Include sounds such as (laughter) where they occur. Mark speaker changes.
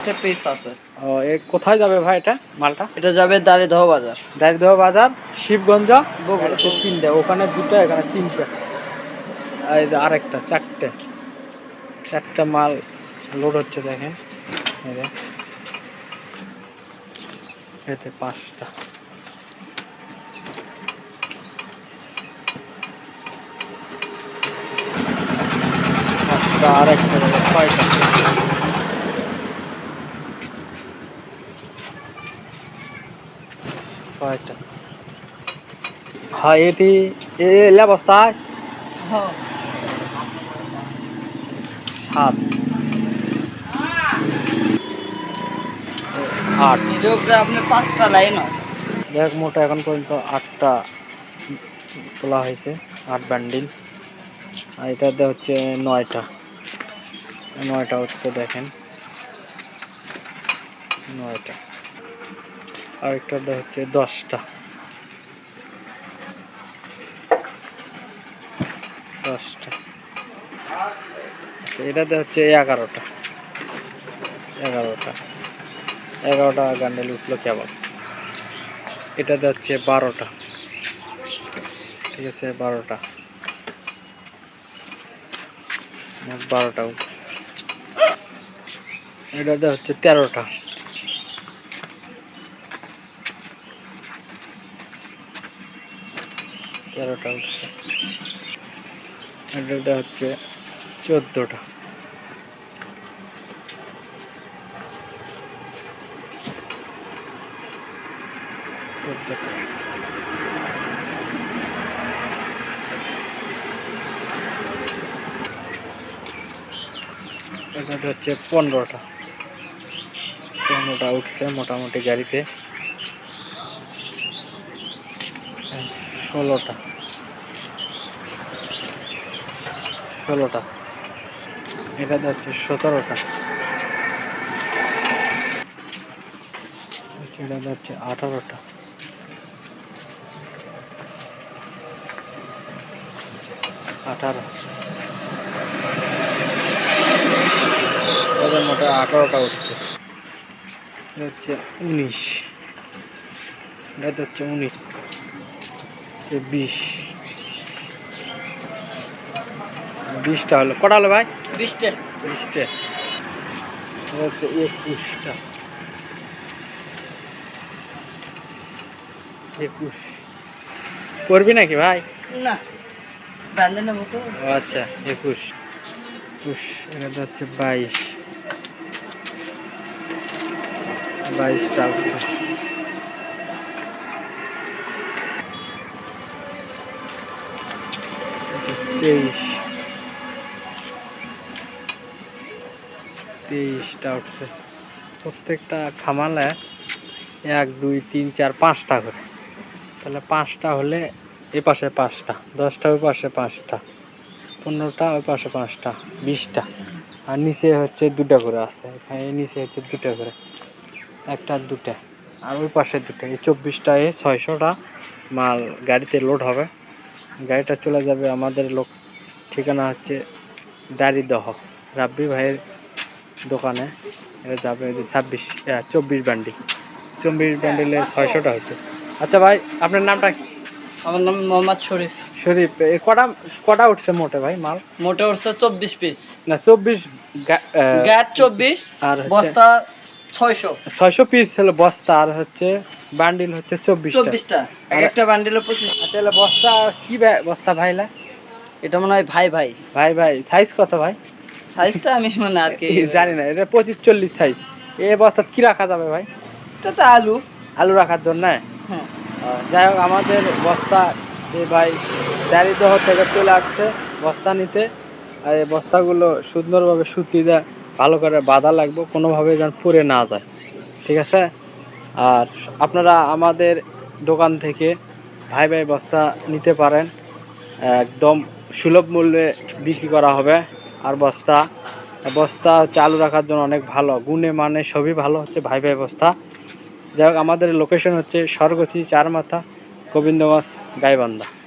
Speaker 1: একটা পিস আছে।
Speaker 2: ও এ কোথায় যাবে ভাই এটা মালটা?
Speaker 1: এটা যাবে দাঁড়িয়ে বাজার।
Speaker 2: দারিদ্র বাজার শিবগঞ্জ
Speaker 1: বগুড়া।
Speaker 2: তিনটে ওখানে দুটো এখানে তিনটে। এই যে আরেকটা চারটে। চারটা মাল লোড হচ্ছে দেখেন। এতে পাঁচটা। পাঁচটা আরেকটা ছয়টা। হ্যাঁ এটি এলা বস্তায় সাত। আট।
Speaker 1: এর আপনি পাঁচটা লাইন
Speaker 2: দেখ মোটা এখন পর্যন্ত আটটা তোলা হয়েছে আট বান্ডিল আর এটাতে হচ্ছে নয়টা। নয়টা হচ্ছে দেখেন। নয়টা। আর একটাতে হচ্ছে দশটা। দশটা। আচ্ছা, এটাতে হচ্ছে এগারোটা। এগারোটা। এগারোটা গান্ডেল উঠল কেবল। এটাতে হচ্ছে বারোটা। ঠিক আছে বারোটা। বারোটা উঠছে। এটাতে হচ্ছে তেরোটা। তেরোটা উঠছে। এটাতে হচ্ছে চোদ্দোটা। এটাতে হচ্ছে পনেরোটা। পনেরোটা উঠছে মোটামুটি গাড়িতে। ষোলোটা। ষোলোটা। এটাতে হচ্ছে সতেরোটা। এটাতে হচ্ছে আঠারোটা। আঠারো। এদের আঠারোটা উঠছে। এটা হচ্ছে উনিশ। এটা হচ্ছে উনিশ। বিশ। বিশটা হলো। কটা হলো ভাই?
Speaker 1: বিশটা।
Speaker 2: বিশটা। হচ্ছে একুশটা। একুশ। করবি নাকি ভাই?
Speaker 1: না
Speaker 2: আচ্ছা একুশ। একুশ এটা হচ্ছে বাইশ। বাইশটা উঠছে তেইশ। তেইশটা উঠছে। প্রত্যেকটা খামালে এক, দুই, তিন, চার, পাঁচটা করে। তাহলে পাঁচটা হলে এ পাশে পাঁচটা, দশটা ওই পাশে পাঁচটা, পনেরোটা ওই পাশে পাঁচটা, বিশটা। আর নিচে হচ্ছে দুটো করে আছে। এখানে নিচে হচ্ছে দুটো করে। একটা দুটা। আর ওই পাশে দুটো। এই চব্বিশটা এ ছয়শোটা মাল গাড়িতে লোড হবে। গাড়িটা চলে যাবে আমাদের লোক। ঠিকানা হচ্ছে দাড়িদহ রাব্বি ভাইয়ের দোকানে এটা যাবে ছাব্বিশ চব্বিশ বান্ডিল চব্বিশ বান্ডিলে ছয়শোটা হচ্ছে। আচ্ছা ভাই আপনার নামটা?
Speaker 1: আমার নাম মোহাম্মদ শরীফ।
Speaker 2: শরীফ কটা কটা উঠছে মোটে ভাই মাল?
Speaker 1: মোটে উঠছে চব্বিশ পিস।
Speaker 2: না চব্বিশ
Speaker 1: গ্যাট চব্বিশ
Speaker 2: আর
Speaker 1: বস্তা ছয়শো।
Speaker 2: ছয়শো পিস হলো বস্তা আর হচ্ছে বান্ডিল হচ্ছে চব্বিশ
Speaker 1: চব্বিশটা একটা বান্ডিলে পঁচিশ।
Speaker 2: আচ্ছা বস্তা কি বস্তা ভাইলা?
Speaker 1: এটা মনে হয় ভাই ভাই।
Speaker 2: ভাই ভাই সাইজ কত ভাই?
Speaker 1: সাইজটা আমি মানে আর কি (laughs)
Speaker 2: জানি না এটা পঁচিশ চল্লিশ সাইজ এ বস্তা কি রাখা যাবে ভাই?
Speaker 1: এটা তো আলু।
Speaker 2: আলু রাখার জন্য?
Speaker 1: হ্যাঁ।
Speaker 2: যাই হোক আমাদের বস্তা এ ভাই দারিদ্র থেকে চলে আসছে বস্তা নিতে। আর এই বস্তাগুলো সুন্দরভাবে সুতি দেয় ভালো করে বাঁধা লাগবে কোনোভাবে যেন পরে না যায়। ঠিক আছে? আর আপনারা আমাদের দোকান থেকে ভাই ভাই বস্তা নিতে পারেন। একদম সুলভ মূল্যে বিক্রি করা হবে। আর বস্তা। বস্তা চালু রাখার জন্য অনেক ভালো। গুণে মানে সবই ভালো হচ্ছে, ভাই ভাই বস্তা। যাই হোক, আমাদের লোকেশন হচ্ছে স্বর্গশ্রী চার মাথা গোবিন্দ মাস গাইবান্ধা।